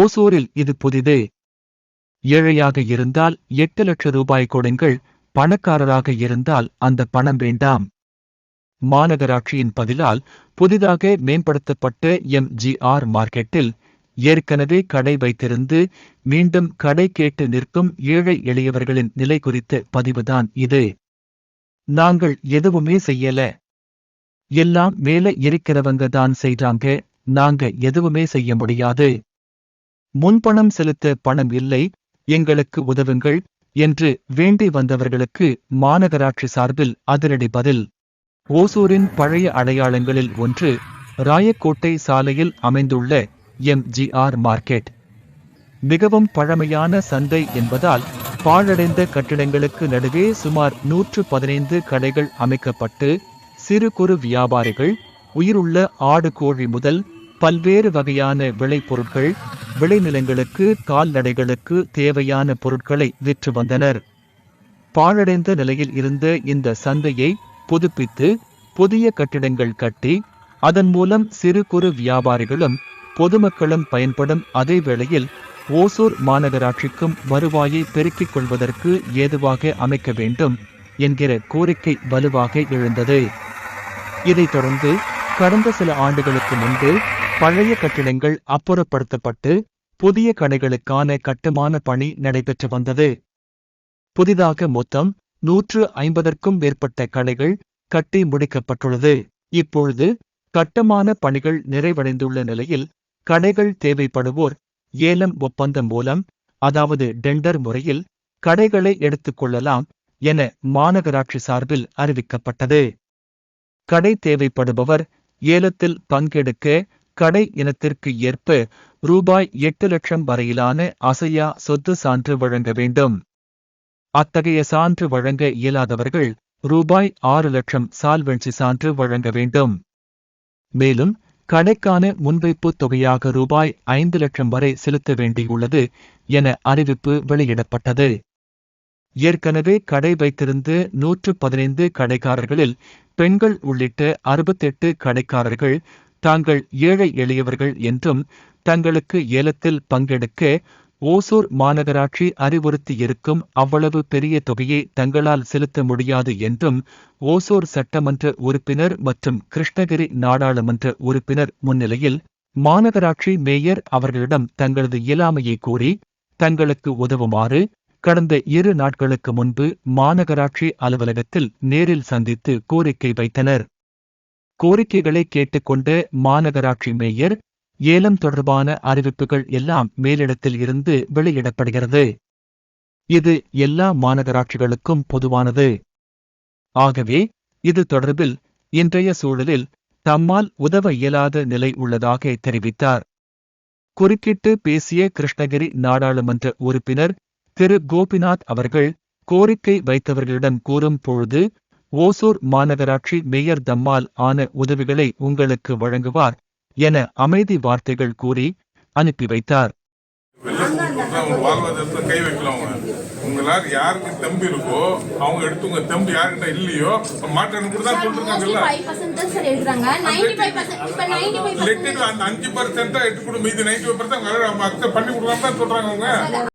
ஓசூரில் இது புதிது. ஏழையாக இருந்தால் எட்டு லட்சம் ரூபாய் கொடுங்கள் பணக்காரராக இருந்தால் அந்த பணம் வேண்டாம். மாநகராட்சியின் பதிலால் புதிதாக மேம்படுத்தப்பட்ட எம்ஜிஆர் மார்க்கெட்டில் ஏற்கனவே கடை வைத்திருந்து மீண்டும் கடை கேட்டு நிற்கும் ஏழை எளியவர்களின் நிலை குறித்த பதிவுதான் இது. நாங்கள் எதுவுமே செய்யல. எல்லாம் மேல இருக்கிறவங்க தான் செய்றாங்க நாங்க எதுவுமே செய்ய முடியாது. முன்பணம் செலுத்த பணம் இல்லை எங்களுக்கு உதவுங்கள் என்று வேண்டி வந்தவர்களுக்கு மாநகராட்சி சார்பில் அதிரடி பதில். ஓசூரின் பழைய அடையாளங்களில் ஒன்று ராயக்கோட்டை சாலையில் அமைந்துள்ள எம்ஜிஆர் மார்க்கெட். மிகவும் பழமையான சந்தை என்பதால் பாழடைந்த கட்டிடங்களுக்கு நடுவே சுமார் நூற்று பதினைந்து கடைகள் அமைக்கப்பட்டு சிறு குறு வியாபாரிகள் உயிருள்ள ஆடு கோழி முதல் பல்வேறு வகையான விளைபொருட்கள் விளைநிலங்களுக்கு கால்நடைகளுக்கு தேவையான பொருட்களை விற்று வந்தனர். பாழடைந்த நிலையில் இருந்த இந்த சந்தையை புதுப்பித்து புதிய கட்டிடங்கள் கட்டி அதன் மூலம் சிறு குறு வியாபாரிகளும் பொதுமக்களும் பயன்படும் அதே வேளையில் ஓசூர் மாநகராட்சிக்கும் வருவாயை பெருக்கிக் கொள்வதற்கு ஏதுவாக அமைக்க வேண்டும் என்கிற கோரிக்கை வலுவாக எழுந்தது. இதைத் தொடர்ந்து கடந்த சில ஆண்டுகளுக்கு முன்பு பழைய கட்டிடங்கள் அப்புறப்படுத்தப்பட்டு புதிய கடைகளுக்கான கட்டுமான பணி நடைபெற்று வந்தது. புதிதாக மொத்தம் நூற்று ஐம்பதற்கும் மேற்பட்ட கடைகள் கட்டி முடிக்கப்பட்டுள்ளது. இப்பொழுது கட்டுமான பணிகள் நிறைவடைந்துள்ள நிலையில் கடைகள் தேவைப்படுவோர் ஏலம் ஒப்பந்தம் மூலம் அதாவது டெண்டர் முறையில் கடைகளை எடுத்துக் கொள்ளலாம் என மாநகராட்சி சார்பில் அறிவிக்கப்பட்டது. கடை தேவைப்படுபவர் ஏலத்தில் பங்கெடுக்க கடை இனத்திற்கு ஏற்ப ரூபாய் எட்டு லட்சம் வரையிலான அசையா சொத்து சான்று வழங்க வேண்டும். அத்தகைய சான்று வழங்க இயலாதவர்கள் ரூபாய் ஆறு லட்சம் சால்வென்சி சான்று வழங்க வேண்டும். மேலும் கடைக்கான முன்வைப்பு தொகையாக ரூபாய் ஐந்து லட்சம் வரை செலுத்த வேண்டியுள்ளது என அறிவிப்பு வெளியிடப்பட்டது. ஏற்கனவே கடை வைத்திருந்து நூற்று பதினைந்து கடைக்காரர்களில் பெண்கள் உள்ளிட்ட அறுபத்தெட்டு கடைக்காரர்கள் தாங்கள் ஏழை எளியவர்கள் என்றும் தங்களுக்கு ஏலத்தில் பங்கெடுக்க ஓசூர் மாநகராட்சி அறிவுறுத்தியிருக்கும் அவ்வளவு பெரிய தொகையை தங்களால் செலுத்த முடியாது என்றும் ஓசூர் சட்டமன்ற உறுப்பினர் மற்றும் கிருஷ்ணகிரி நாடாளுமன்ற உறுப்பினர் முன்னிலையில் மாநகராட்சி மேயர் அவர்களிடம் தங்களது இயலாமையை கூறி தங்களுக்கு உதவுமாறு கடந்த இரு நாட்களுக்கு முன்பு மாநகராட்சி அலுவலகத்தில் நேரில் சந்தித்து கோரிக்கை வைத்தனர். கோரிக்கைகளை கேட்டுக்கொண்ட மாநகராட்சி மேயர் ஏலம் தொடர்பான அறிவிப்புகள் எல்லாம் மேலிடத்தில் இருந்து வெளியிடப்படுகிறது. இது எல்லா மாநகராட்சிகளுக்கும் பொதுவானது. ஆகவே இது தொடர்பில் இன்றைய சூழலில் தம்மால் உதவ இயலாத நிலை உள்ளதாக தெரிவித்தார். குறுக்கிட்டு பேசிய கிருஷ்ணகிரி நாடாளுமன்ற உறுப்பினர் திரு. கோபிநாத் அவர்கள் கோரிக்கை வைத்தவர்களிடம் கூறும் பொழுது ஓசூர் மாநகராட்சி மேயர் தம்மால் ஆன உதவிகளை உங்களுக்கு வழங்குவார் என அமைதி வார்த்தைகள் கூறி அனுப்பி வைத்தார். கை வைக்கலாம் உங்களால் யாருக்கு தெம்பு இருக்கோ அவங்க எடுத்து உங்க தெம்பு யார்கிட்ட இல்லையோ மாற்றணும் கூட தான் லெட்டிட்டு அந்த அஞ்சு பர்சன்டா எடுத்து கொடு மீதி நைன்டி ஃபைவ் பர்சன்ட் அக்செப்ட் பண்ணி கொடுக்கலாம் தான் சொல்றாங்க அவங்க.